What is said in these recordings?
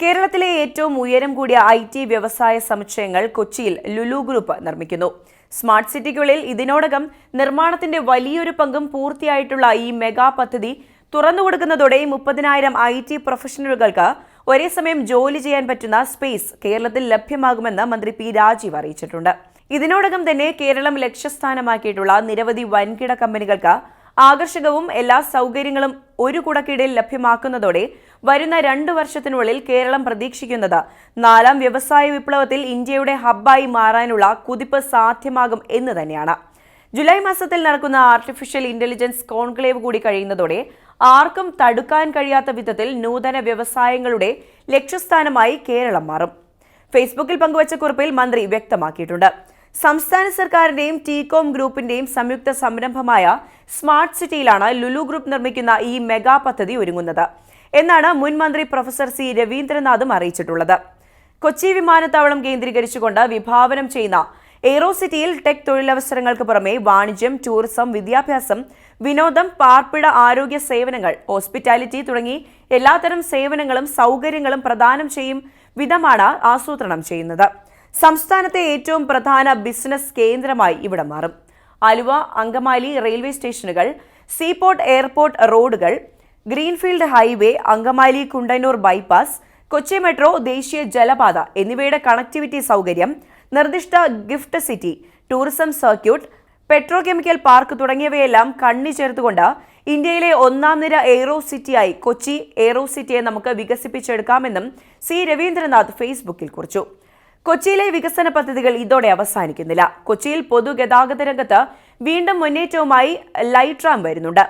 കേരളത്തിലെ ഏറ്റവും ഉയരം കൂടിയ ഐ ടി വ്യവസായ സമുച്ചയങ്ങൾ കൊച്ചിയിൽ ലുലു ഗ്രൂപ്പ് നിർമ്മിക്കുന്നു. സ്മാർട്ട് സിറ്റിക്കുള്ളിൽ ഇതിനോടകം നിർമ്മാണത്തിന്റെ വലിയൊരു പങ്കും പൂർത്തിയായിട്ടുള്ള ഈ മെഗാ പദ്ധതി തുറന്നുകൊടുക്കുന്നതോടെ മുപ്പതിനായിരം ഐ ടി പ്രൊഫഷണലുകൾക്ക് ഒരേ സമയം ജോലി ചെയ്യാൻ പറ്റുന്ന സ്പേസ് കേരളത്തിൽ ലഭ്യമാകുമെന്ന് മന്ത്രി പി രാജീവ് അറിയിച്ചിട്ടുണ്ട്. ഇതിനോടകം തന്നെ കേരളം ലക്ഷ്യസ്ഥാനമാക്കിയിട്ടുള്ള നിരവധി വൻകിട കമ്പനികൾക്ക് ആകർഷകവും എല്ലാ സൗകര്യങ്ങളും ഒരു കുടക്കീടിൽ ലഭ്യമാക്കുന്നതോടെ വരുന്ന രണ്ടു വർഷത്തിനുള്ളിൽ കേരളം പ്രതീക്ഷിക്കുന്നത് നാലാം വ്യവസായ വിപ്ലവത്തിൽ ഇന്ത്യയുടെ ഹബ്ബായി മാറാനുള്ള കുതിപ്പ് സാധ്യമാകും എന്ന് തന്നെയാണ്. ജൂലൈ മാസത്തിൽ നടക്കുന്ന ആർട്ടിഫിഷ്യൽ ഇന്റലിജൻസ് കോൺക്ലേവ് കൂടി കഴിയുന്നതോടെ ആർക്കും തടുക്കാൻ കഴിയാത്ത വിധത്തിൽ നൂതന വ്യവസായങ്ങളുടെ ലക്ഷ്യസ്ഥാനമായി കേരളം മാറും. ഫേസ്ബുക്കിൽ പങ്കുവച്ച കുറിപ്പിൽ മന്ത്രി വ്യക്തമാക്കിയിട്ടുണ്ട്. സംസ്ഥാന സർക്കാരിന്റെയും ടീകോം ഗ്രൂപ്പിന്റെയും സംയുക്ത സംരംഭമായ സ്മാർട്ട് സിറ്റിയിലാണ് ലുലു ഗ്രൂപ്പ് നിർമ്മിക്കുന്ന ഈ മെഗാ പദ്ധതി ഒരുങ്ങുന്നത്. എന്നാണ് മുൻ മന്ത്രി പ്രൊഫസർ സി രവീന്ദ്രനാഥും അറിയിച്ചിട്ടുള്ളത്. കൊച്ചി വിമാനത്താവളം കേന്ദ്രീകരിച്ചുകൊണ്ട് വിഭാവനം ചെയ്യുന്ന എയ്റോ സിറ്റിയിൽ ടെക് തൊഴിലവസരങ്ങൾക്ക് പുറമെ വാണിജ്യം ടൂറിസം വിദ്യാഭ്യാസം വിനോദം പാർപ്പിട ആരോഗ്യ സേവനങ്ങൾ ഹോസ്പിറ്റാലിറ്റി തുടങ്ങി എല്ലാത്തരം സേവനങ്ങളും സൗകര്യങ്ങളും പ്രദാനം ചെയ്യും വിധമാണ് ആസൂത്രണം ചെയ്യുന്നത്. സംസ്ഥാനത്തെ ഏറ്റവും പ്രധാന ബിസിനസ് കേന്ദ്രമായി ഇവിടെ മാറും. ആലുവ അങ്കമാലി റെയിൽവേ സ്റ്റേഷനുകൾ സീപോർട്ട് എയർപോർട്ട് റോഡുകൾ greenfield highway Angamaly Kundannoor bypass Kochi metro ദേശീയ ജലപാത എന്നിവയുടെ കണക്ടിവിറ്റി സൗകര്യം നിർദ്ദിഷ്ട gift city tourism circuit petro chemical park തുടങ്ങിയവയെല്ലാം കണ്ണി ചേർത്തുകൊണ്ട് ഇന്ത്യയിലെ ഒന്നാം നിര എയ്റോ സിറ്റിയായി കൊച്ചി എയ്റോ സിറ്റിയെ നമുക്ക് വികസിപ്പിച്ചെടുക്കാമെന്നും സി രവീന്ദ്രനാഥ് ഫേസ്ബുക്കിൽ കുറിച്ചു. കൊച്ചിയിലെ വികസന പദ്ധതികൾ ഇതോടെ അവസാനിക്കുന്നില്ല. കൊച്ചിയിൽ പൊതുഗതാഗത രംഗത്ത് വീണ്ടും മുന്നേറ്റവുമായി ലൈറ്റ് റാം വരുന്നുണ്ട്.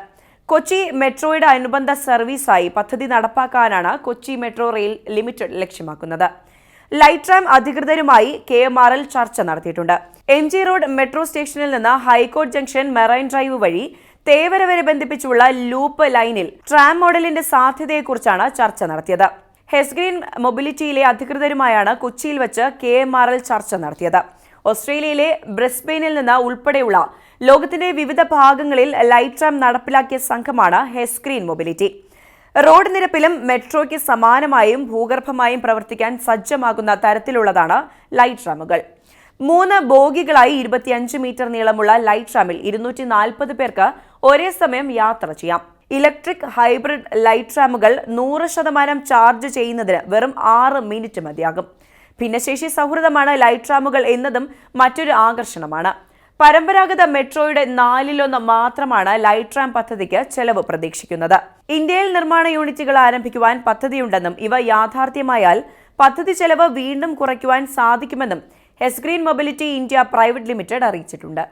കൊച്ചി മെട്രോയുടെ അനുബന്ധ സർവീസായി പദ്ധതി നടപ്പാക്കാനാണ് കൊച്ചി മെട്രോ റെയിൽ ലിമിറ്റഡ് ലക്ഷ്യമാക്കുന്നത്. ലൈറ്റ് റാം അധികൃതരുമായി കെ എം ആർ എൽ ചർച്ച നടത്തിയിട്ടുണ്ട്. എം ജി റോഡ് മെട്രോ സ്റ്റേഷനിൽ നിന്ന് ഹൈക്കോർട്ട് ജംഗ്ഷൻ മെറൈൻ ഡ്രൈവ് വഴി തേവര വരെ ബന്ധിപ്പിച്ചുള്ള ലൂപ്പ് ലൈനിൽ ട്രാം മോഡലിന്റെ സാധ്യതയെക്കുറിച്ചാണ് ചർച്ച നടത്തിയത്. ഹെസ്ഗ്രീൻ മൊബിലിറ്റിയിലെ അധികൃതരുമായാണ് കൊച്ചിയിൽ വെച്ച് കെ എം ആർ എൽ ചർച്ച നടത്തിയത്. ഓസ്ട്രേലിയയിലെ ബ്രിസ്ബെയിനിൽ നിന്ന് ഉൾപ്പെടെയുള്ള ലോകത്തിന്റെ വിവിധ ഭാഗങ്ങളിൽ ലൈറ്റ് റാം നടപ്പിലാക്കിയ സംഘമാണ് ഹെസ്ഗ്രീൻ മൊബിലിറ്റി. റോഡ് നിരപ്പിലും മെട്രോയ്ക്ക് സമാനമായും ഭൂഗർഭമായും പ്രവർത്തിക്കാൻ സജ്ജമാകുന്ന തരത്തിലുള്ളതാണ് ലൈറ്റ് റാമുകൾ. മൂന്ന് ബോഗികളായി ഇരുപത്തിയഞ്ച് മീറ്റർ നീളമുള്ള ലൈറ്റ് റാമിൽ ഇരുന്നൂറ്റി നാൽപ്പത് പേർക്ക് ഒരേ സമയം യാത്ര ചെയ്യാം. ഇലക്ട്രിക് ഹൈബ്രിഡ് ലൈറ്റ് റാമുകൾ നൂറ് ശതമാനം ചാർജ് ചെയ്യുന്നതിന് വെറും ആറ് മിനിറ്റ് മതിയാകും. ഭിന്നശേഷി സൗഹൃദമാണ് ലൈറ്റ് റാമുകൾ എന്നതും മറ്റൊരു ആകർഷണമാണ്. പരമ്പരാഗത മെട്രോയുടെ നാലിലൊന്ന് മാത്രമാണ് ലൈറ്റ് റാം പദ്ധതിക്ക് ചെലവ് പ്രതീക്ഷിക്കുന്നത്. ഇന്ത്യയിൽ നിർമ്മാണ യൂണിറ്റുകൾ ആരംഭിക്കുവാൻ പദ്ധതിയുണ്ടെന്നും ഇവ യാഥാർത്ഥ്യമായാൽ പദ്ധതി ചെലവ് വീണ്ടും കുറയ്ക്കുവാൻ സാധിക്കുമെന്നും ഹെസ്ഗ്രീൻ മൊബിലിറ്റി ഇന്ത്യ പ്രൈവറ്റ് ലിമിറ്റഡ് അറിയിച്ചിട്ടുണ്ട്.